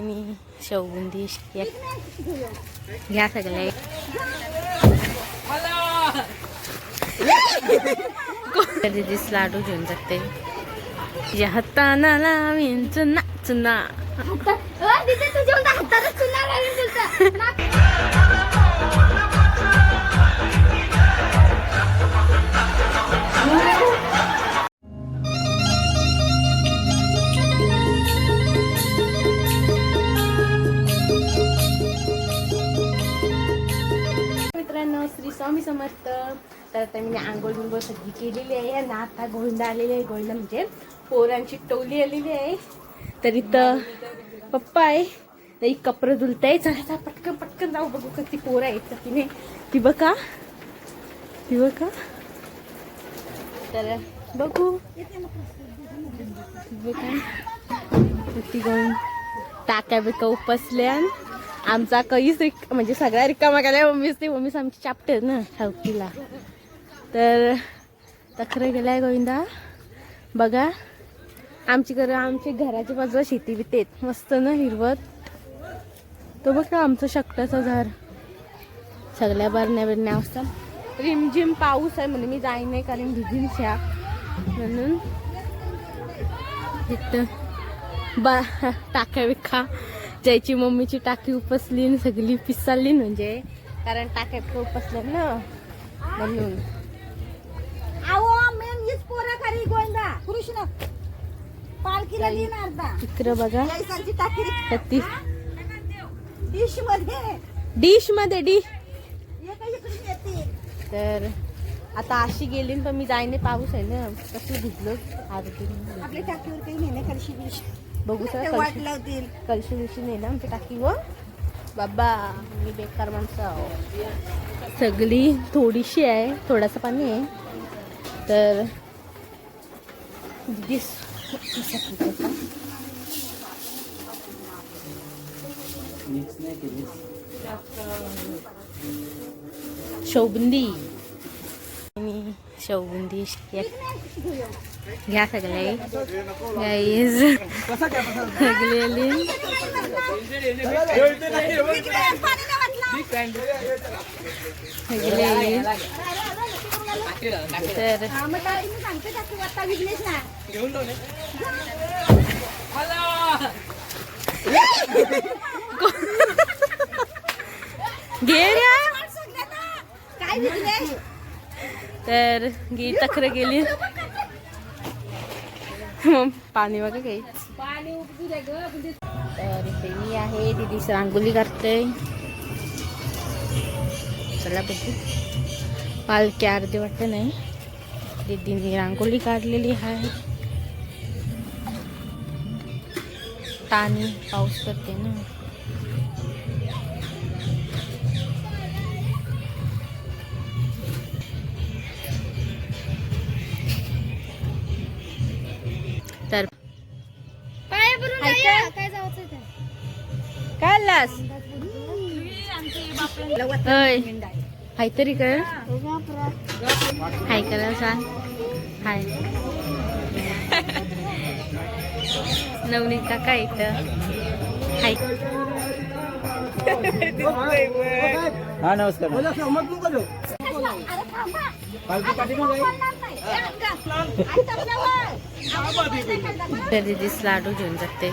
आणि शेवबुंदी घ्या सगळे दिस लाडू घेऊन जाते. या हाताना लावीन चुना चुना स्वामी समर्थ. तर आता मी आंघोळ बिंगोळ सगळी केलेली आहे आणि आता गोंडा आलेली आहे गोंडा म्हणजे पोरांची टोली आलेली आहे. तर इथं पप्पा आहे. तर एक कपडे धुलताय. चला चला, पटकन पटकन जाऊ बघू का ती पोरं आहेत तर तिने. ती बघा. ती बघा. तर बघू. बघा. ती गोंड टाक्या बिका उपसल्या आमचा काहीच रिक म्हणजे सगळ्या रिकामा गेल्या मम्मीच ते मम्मीच आमची चापटे ना सावकीला. तर तक्र गेलाय गोविंदा. बघा आमची घर आमची घराच्या बाजूला शेती बिते मस्त ना हिरवत. तो बघ ना आमचं शकटाचं झाड सगळ्या बरण्या बिरण्या असतात रिमझिम पाऊस आहे म्हणून मी जाईन नाही कारण भिजीन शाक म्हणून इथं बा टाक्या विखा ज्याची मम्मीची टाकी उपसली सगळी पिसाली म्हणजे. कारण टाक्या उपसल्या ना. म्हणून. इकडं बघा. डिशमध्ये. डिशमध्ये डिश तर आता अशी गेली पण मी जाईने पाऊस आहे ना. कसं भिजलो? आरती. आपल्या टाकीवर काही नाही करशी बघू सर कलशी बिलशी नाही ना आमच्या टाकीवर. बाबा मी बेकार माणसं आहो. सगळी थोडीशी आहे थोडंसं पाणी आहे. तर दिस शौबुंदी आणि शौबुंदी घ्या सगळे. गाईज सगळे तर घे तर गी तक्र गेली पाणी वगैरे काही म्हणजे- तर इथे मी आहे दिदी रांगोली करते. चला बघू. पालखी अर्धी वाटत नाही. दिदीने रांगोली काढलेली आहे. पाणी पाऊस करते ना. काय आलास होय. हाय तरी कर. हाय करा सांग हाय. नवनीत काका इथं. हाय. हा नमस्कार. तर दिदीस लाडू घेऊन जाते.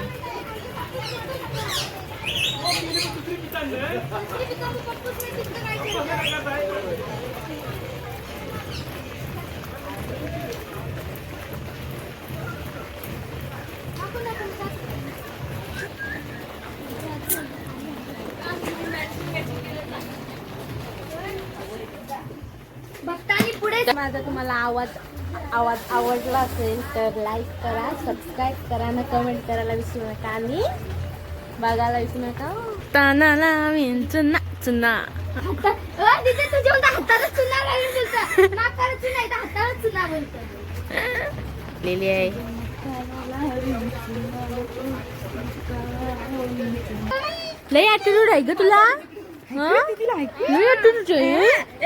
माझा तुम्हाला आवाज आवाज आवडला असेल तर लाईक करा सबस्क्राईब करा ना कमेंट करायला विसरू नका. आणि बघायला विसरू नका ताना लावीन चुना चुना. हाता- अ, तिथे तुझ्या हाताला चुना लागेल बोलतं. नाकाला चुना आहे, तर हाताला चुना बोलतं. लिहिली आहे लई ॲटिट्यूड आहे ग तुला?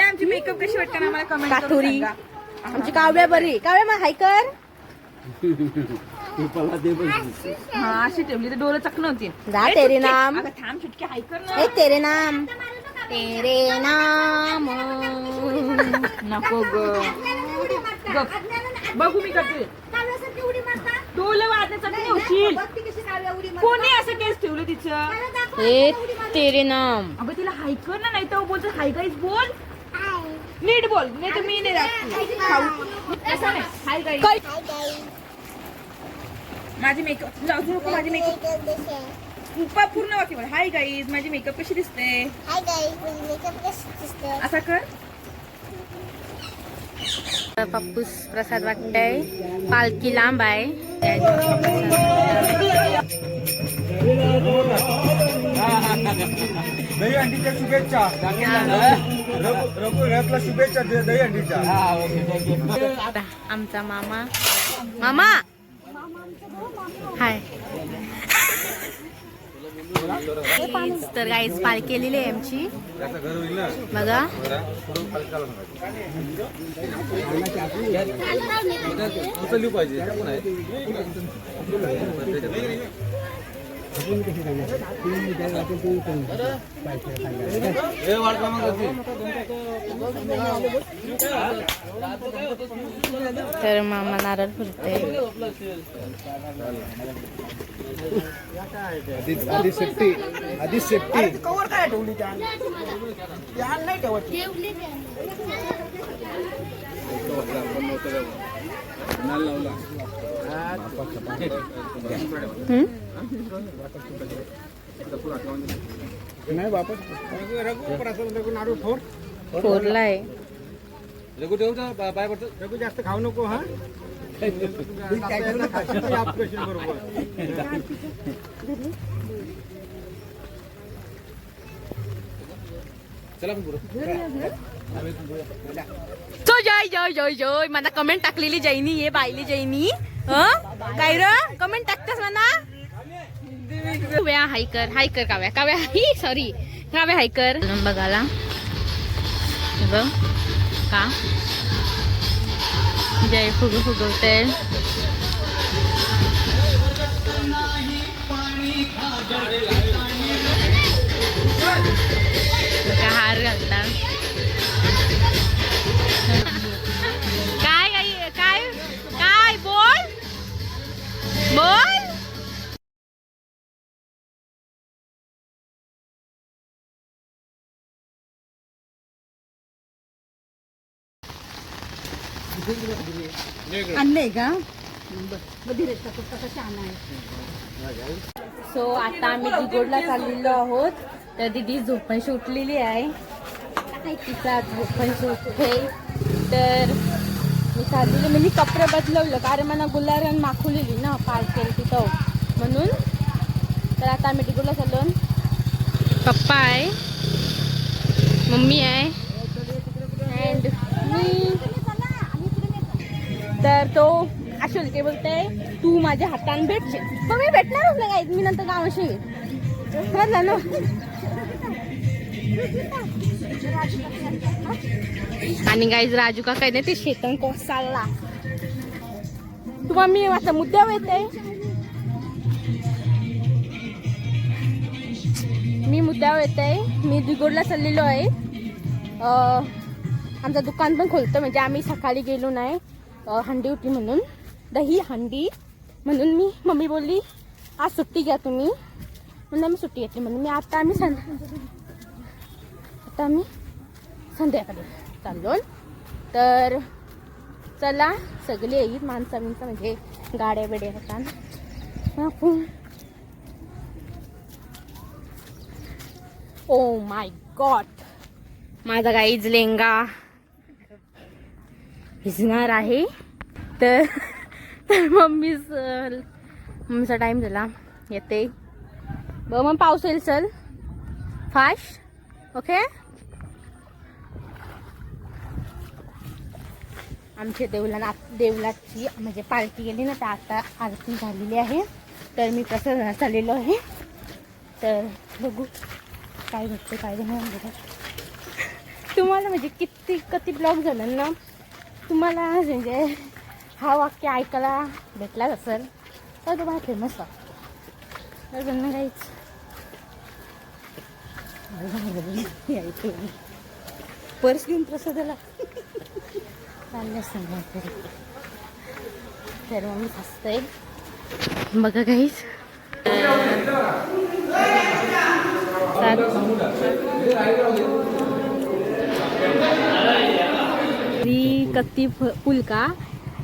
आमची मेकअप कशी वाटते ना आम्हाला कमेंट काठोरी आमची काव्या बरी. काव्या मग हाय कर. हा अशी ठेवली तर डोळे चकन होती. जा तेरे नाम. अगं थांब सुटके ऐकर ना. ए तेरे नाम. तेरे नाम. नको ग. गप. बघू मी करते. काव्यासारखी उडी मारता डोळे वाजण्यासाठी होशील बघ ती कशी काव्या उडी मारते. कोणी असं केस ठेवलं तिचं. ए तेरे नाम. अगं तिला हायकर ना नाही तर बोलतो हाय गाईज बोल. नीट बोल नाही तर मी नाही राहत खाऊ. असं नाही? हाय गाईज माझी मेकअप जाऊ नको माझी मेकअप पूर्ण वाक्य हाय गाईज माझी मेकअप कशी दिसते? हाय गाईस माझी मेकअप कशी दिसते? असा कर. पप्पूस प्रसाद वाटतंय. पालखी लांब आहे. दही अंडीच्या शुभेच्छा. रघु- रघुनाथला शुभेच्छा दही अंडीच्या. आमचा मामा. मामा! हाय. तर गाईज पाल केलेली आहे आमची. बघा. पाहिजे. तर मामा नारळ फुलते. आधी सेफ्टी आधी सेफ्टी. कवर काय ठेवली नाही वापस लावला प्रसाद रघु पाय पडतो रघु जास्त खाऊ नको हा? जय जय जय जय. मला कमेंट टाकलेली जैनी ये बायली जैनी? काय र? कमेंट टाकतेस म्हणा. Kavya hiker hiker Kavya. काव्या ही सॉरी काव्या हायकर. बघाला बघायला. बघ. का? जय फुग फुगवते. आणलंय का? सो आता आम्ही दिगोडला चाललेलो आहोत. तर दिदी झोपणशी उठलेली आहे. तिचा झोपणशी उठते तर मी चाललेली म्हणजे कपडे बदलवलं. कारण मला गुलारण माखवलेली ना पार्सल तिथं म्हणून तर आता आम्ही दिगोडला चाललो. पप्पा आहे. मम्मी आहे. अँड मी. तर तो अशोल के बोलते तू माझ्या हाताने भेटशील. पण मी भेटणारच नाही guys. मी नंतर गावाशी समजलं हो ना आणि गाईज राजू का काय नाही ते शेतन कोस चालला तुम्हाला मी माझा मुद्द्यावर येते मी मुद्द्यावर येते मी दिगोडला चाललेलो आहे. आमचं दुकान पण खोलतं म्हणजे आम्ही सकाळी गेलो नाही. हंडी होती म्हणून. दही हंडी म्हणून मी मम्मी बोलली आज सुट्टी घ्या तुम्ही. म्हणून आम्ही सुट्टी घेतली. म्हणून मी आता आम्ही सं आता आम्ही संध्याकाळी चाललो. तर चला सगळे येईल माणसं बिनसं म्हणजे गाड्या बिड्या होतात आपण ओ माय गॉड माझा गाईज लेंगा. भिजणार आहे. तर तर मम्मीच मम्मीचा टाईम झाला. येते. बरं मग पाऊस येईल चल. फास्ट ओके आमच्या देवला देवलाची म्हणजे पार्टी गेली ना तर आता आरती झालेली आहे. तर मी कसं चाललेलो आहे. तर बघू काय भेटते काय नाही बघा. तुम्हाला म्हणजे किती किती ब्लॉग झालं ना? तुम्हाला म्हणजे हा वाक्य ऐकायला भेटलाच असेल तर तुम्हाला फेमस आहे त्यांना काहीच. पर्स घेऊन प्रसादाला. चालले असताना तरी. तर मग मी हसतंय. बघा काहीच कत्ती पूल का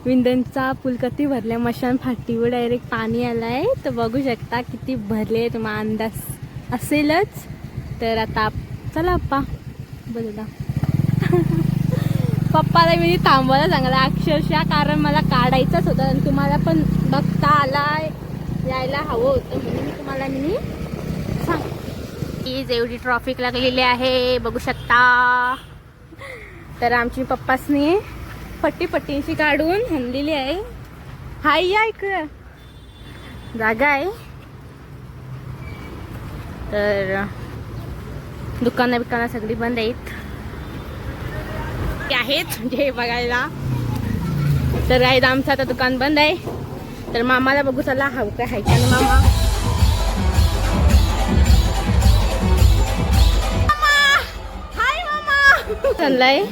विंदनचा पूल कत्ती भरल्या मशान फाटीवर डायरेक्ट पाणी आलाय. तर बघू शकता किती भरले तुम्हाला अंदाज. असेलच. तर आता चला पप्पा. बघा पप्पाला मी थांबवायला सांगला अक्षरशः कारण मला काढायचाच होता आणि तुम्हाला पण बघता आलाय यायला हवं होतं म्हणून तुम्हाला मी सांग प्लीज एवढी ट्रॉफिक लागलेली आहे. बघू शकता. तर आमची पप्पासनी पट्टी पट्टींशी काढून आणलेली आहे. हाय या इकडं. जागा आहे. तर दुकानं बिकानं सगळी बंद आहेत. ते आहेत म्हणजे जे बघायला. तर आहेत आमचं आता दुकान बंद आहे. तर मामाला बघू चला हाव काय हाय का ना मामा? मामा! हाय मामा! चाललाय.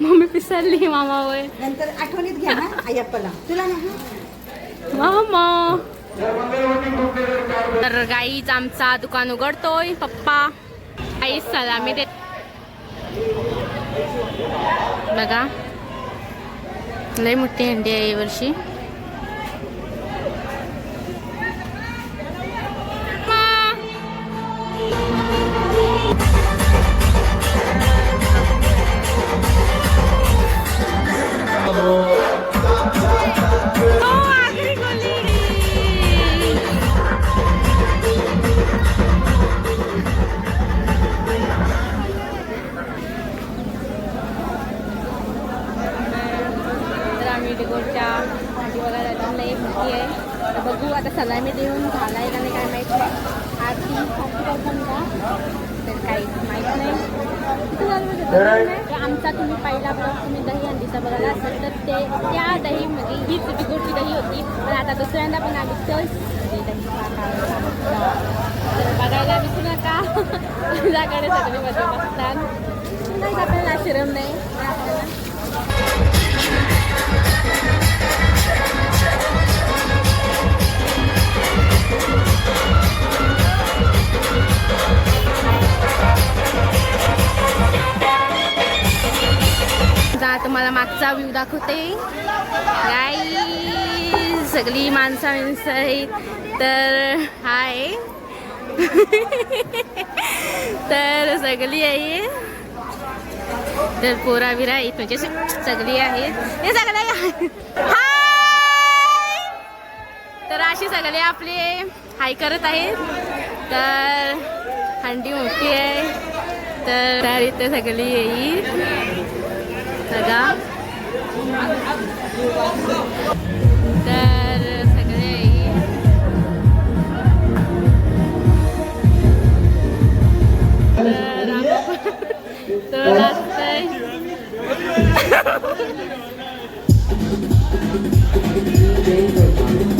मम्मी पिसरली मामा वय नंतर आठवणीत घ्या ना अय्यप्पाला तुला नाही मामा तर गाईच आमचा दुकान उघडतोय पप्पा आई सलामी देत बघा लय मोठी हंडी आहे वर्षी म्हणजे आमचा तुम्ही पहिला ब्लॉग तुम्ही दही हंडीचा बघायला असेल तर ते त्या दहीमध्ये हीच डिगोरची दही होती पण आता दुसऱ्यांदा पण आम्ही दही तर बघायला विसरू नका. तुझ्याकडे सगळे मध्ये बसतात नाही आपल्याला आश्रम नाही. आपल्याला तुम्हाला मागचा व्ह्यू दाखवते. गाई सगळी माणसं माणसं आहेत. तर हाय. तर सगळी आहे. तर पोरा बिरा आहेत. म्हणजे सगळी आहेत. हे सगळे हाय. तर अशी सगळे आपले हाय करत आहेत. तर हंडी मोठी आहे. तर तर इथे सगळी येईल. बघा तर सगळे तर असतंय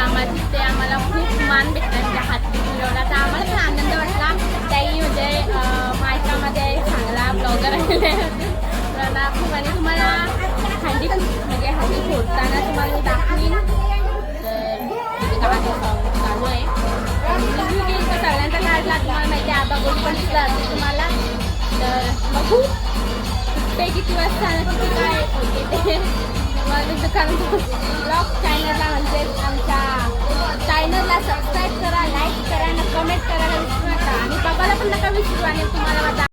आम्हाला ते आम्हाला खूप मान भेटला म्हणजे हाती मिळवला तर आम्हाला पण आनंद वाटला. त्याही म्हणजे मायकामध्ये चांगला ब्लॉगर आलेले होते खूप आणि तुम्हाला हंडी म्हणजे हंडी फोडताना तुम्हाला मी दाखवीन. तर तिथे गाणं चालू आहे. रिव्ह्यू घेईल तर सगळ्यांचा काढला तुम्हाला माहिती आहे आबा पण दिसला असेल तुम्हाला. तर बघू. ते किती वाजता आणि किती काय होते ते. मला दुकानाचं ब्लॉग चॅनलला म्हणजे आमच्या चॅनलला सबस्क्राईब करा लाईक करा आणि कमेंट करायला विसरू नका. आणि बघायला पण नका विसरू आणि तुम्हाला माझा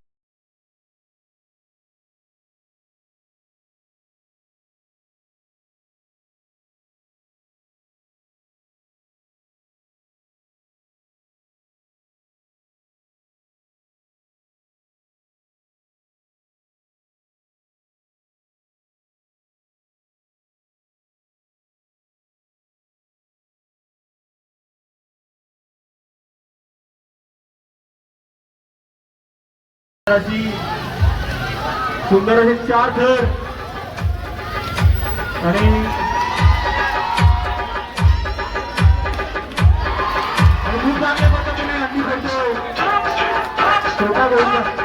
सुंदर असे चार थर आणि खूप चांगल्या पद्धतीने हल्ली करतो छोटा गोविंद